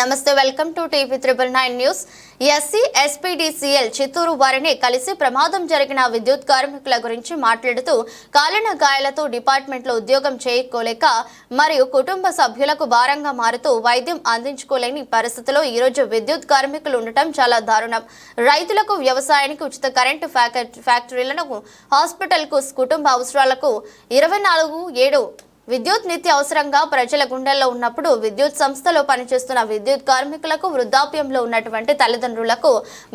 నమస్తే welcome to TV triple nine news. SC SPDCL Chittoor వారిని కలిసి ప్రమాదం జరిగిన విద్యుత్ కార్మికుల గురించి మాట్లాడుతూ కాలిన గాయాలతో డిపార్ట్మెంట్లో ఉద్యోగం చేయకోలేక మరియు కుటుంబ సభ్యులకు భారంగా మారుతూ వైద్యం అందించుకోలేని పరిస్థితిలో ఈరోజు విద్యుత్ కార్మికులు ఉండటం చాలా దారుణం. రైతులకు వ్యవసాయానికి ఉచిత కరెంటు ఫ్యాక్టరీలను హాస్పిటల్కు కుటుంబ అవసరాలకు ఇరవై నాలుగు ఏడు విద్యుత్ నిత్య అవసరంగా ప్రజల గుండెల్లో ఉన్నప్పుడు విద్యుత్ సంస్థలో పనిచేస్తున్న విద్యుత్ కార్మికులకు వృద్ధాప్యంలో ఉన్నటువంటి తల్లిదండ్రులకు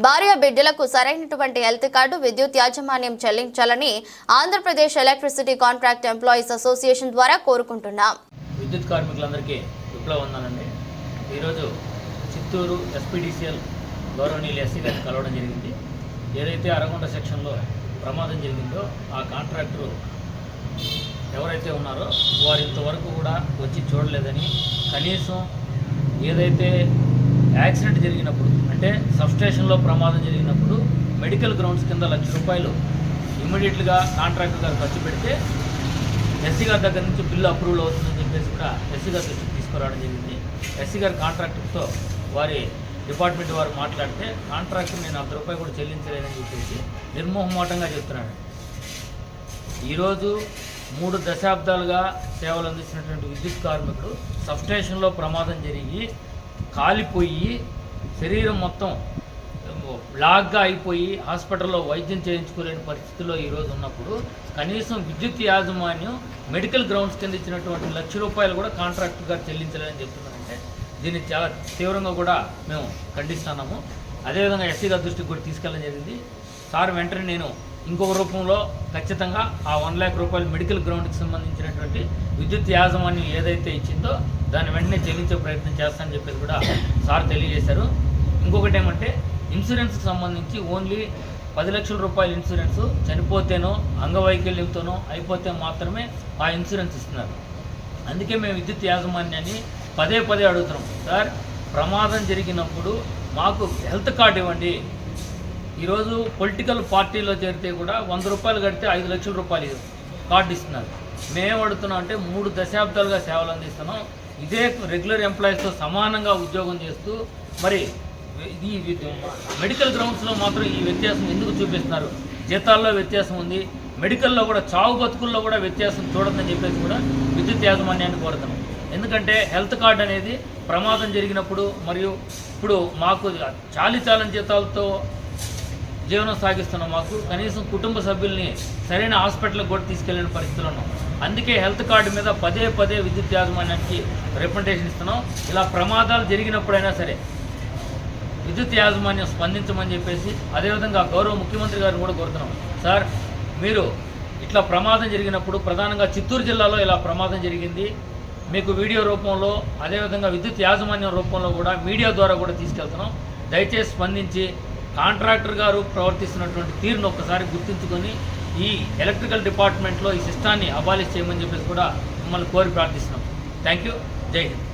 భార్య బిడ్డలకు సరైనటువంటి హెల్త్ కార్డు విద్యుత్ యాజమాన్యం చెల్లించాలని Andhra Pradesh electricity contract employees association ద్వారా కోరుకుంటున్నాం. విద్యుత్ కార్మికులందరికీ విప్లవందనండి ఈరోజు చిత్తూరు ఎస్పీడీసీఎల్ గౌరవనీయులు ఎస్సీ గారిని కలవడం జరిగింది. ఏదైతే అరగొండ సెక్షన్లో ప్రమాదం జరిగిందో ఆ కాంట్రాక్టరు ఎవరైతే ఉన్నారో వారు ఇంతవరకు కూడా వచ్చి చూడలేదని కనీసం ఏదైతే యాక్సిడెంట్ జరిగినప్పుడు అంటే సబ్స్టేషన్లో ప్రమాదం జరిగినప్పుడు మెడికల్ గ్రౌండ్స్ కింద లక్ష రూపాయలు ఇమ్మీడియట్గా కాంట్రాక్టర్ గారు ఖర్చు పెడితే ఎస్సీ గారి దగ్గర నుంచి బిల్లు అప్రూవల్ అవుతుందని చెప్పేసి కూడా ఎస్సీ గారి దగ్గర తీసుకురావడం జరిగింది. ఎస్సీ గారి కాంట్రాక్టర్తో వారి డిపార్ట్మెంట్ వారు మాట్లాడితే కాంట్రాక్టర్ నేను అంత రూపాయి కూడా చెల్లించలేదని చెప్పేసి నిర్మోహమాటంగా చెప్తున్నాడు ఈరోజు మూడు దశాబ్దాలుగా సేవలు అందించినటువంటి విద్యుత్ కార్మికుడు సబ్స్టేషన్లో ప్రమాదం జరిగి కాలిపోయి శరీరం మొత్తం బ్లాక్గా అయిపోయి హాస్పిటల్లో వైద్యం చేయించుకోలేని పరిస్థితిలో ఈరోజు ఉన్నప్పుడు కనీసం విద్యుత్ యాజమాన్యం మెడికల్ గ్రౌండ్స్ కింద ఇచ్చినటువంటి లక్ష రూపాయలు కూడా కాంట్రాక్ట్గా చెల్లించలేదని చెప్తున్నారంటే దీన్ని చాలా తీవ్రంగా కూడా మేము ఖండిస్తున్నాము. అదేవిధంగా ఎస్సీ గారి దృష్టికి కూడా తీసుకెళ్ళడం జరిగింది. సార్ వెంటనే నేను ఇంకొక రూపంలో ఖచ్చితంగా ఆ వన్ ల్యాక్ రూపాయలు మెడికల్ గ్రౌండ్కి సంబంధించినటువంటి విద్యుత్ యాజమాన్యం ఏదైతే ఇచ్చిందో దాన్ని వెంటనే చెల్లించే ప్రయత్నం చేస్తానని చెప్పేసి కూడా సార్ తెలియజేశారు. ఇంకొకటి ఏమంటే ఇన్సూరెన్స్కి సంబంధించి ఓన్లీ పది లక్షల రూపాయల ఇన్సూరెన్స్ చనిపోతేనో అంగవైకల్యంతోనో అయిపోతే మాత్రమే ఆ ఇన్సూరెన్స్ ఇస్తున్నారు. అందుకే మేము విద్యుత్ యాజమాన్యాన్ని పదే పదే అడుగుతున్నాం. సార్ ప్రమాదం జరిగినప్పుడు మాకు హెల్త్ కార్డు ఇవ్వండి. ఈరోజు పొలిటికల్ పార్టీలో చేరితే కూడా వంద రూపాయలు కడితే ఐదు లక్షల రూపాయలు కార్డు ఇస్తున్నారు. మేము అడుగుతున్నాం అంటే మూడు దశాబ్దాలుగా సేవలు అందిస్తున్నాం. ఇదే రెగ్యులర్ ఎంప్లాయీస్తో సమానంగా ఉద్యోగం చేస్తూ మరి ఈ మెడికల్ గ్రౌండ్స్లో మాత్రం ఈ వ్యత్యాసం ఎందుకు చూపిస్తున్నారు? జీతాల్లో వ్యత్యాసం ఉంది. మెడికల్లో కూడా చావు బతుకుల్లో కూడా వ్యత్యాసం చూడదని చెప్పేసి కూడా విద్యుత్ యాజమాన్యాన్ని కోరుతున్నాం. ఎందుకంటే హెల్త్ కార్డ్ అనేది ప్రమాదం జరిగినప్పుడు మరియు ఇప్పుడు మాకు చాలి చాలని జీతాలతో జీవనం సాగిస్తున్నాం మాకు కనీసం కుటుంబ సభ్యుల్ని సరైన హాస్పిటల్కి కూడా తీసుకెళ్ళిన పరిస్థితులు ఉన్నాం. అందుకే హెల్త్ కార్డు మీద పదే పదే విద్యుత్ యాజమాన్యానికి రిప్రజెంటేషన్ ఇస్తున్నాం. ఇలా ప్రమాదాలు జరిగినప్పుడైనా సరే విద్యుత్ యాజమాన్యం స్పందించమని చెప్పేసి అదేవిధంగా గౌరవ ముఖ్యమంత్రి గారిని కూడా కోరుతున్నాం. సార్ మీరు ఇట్లా ప్రమాదం జరిగినప్పుడు ప్రధానంగా చిత్తూరు జిల్లాలో ఇలా ప్రమాదం జరిగింది. మీకు వీడియో రూపంలో అదేవిధంగా విద్యుత్ యాజమాన్యం రూపంలో కూడా మీడియా ద్వారా కూడా తీసుకెళ్తున్నాం. దయచేసి స్పందించి కాంట్రాక్టర్ గారు ప్రవర్తిస్తున్నటువంటి తీరును ఒక్కసారి గుర్తుంచుకొని ఈ ఎలక్ట్రికల్ డిపార్ట్మెంట్లో ఈ సిస్టాన్ని అబాలిష్ చేయమని చెప్పేసి కూడా మిమ్మల్ని కోరి ప్రార్థిస్తున్నాం. Thank you. జై హింద్.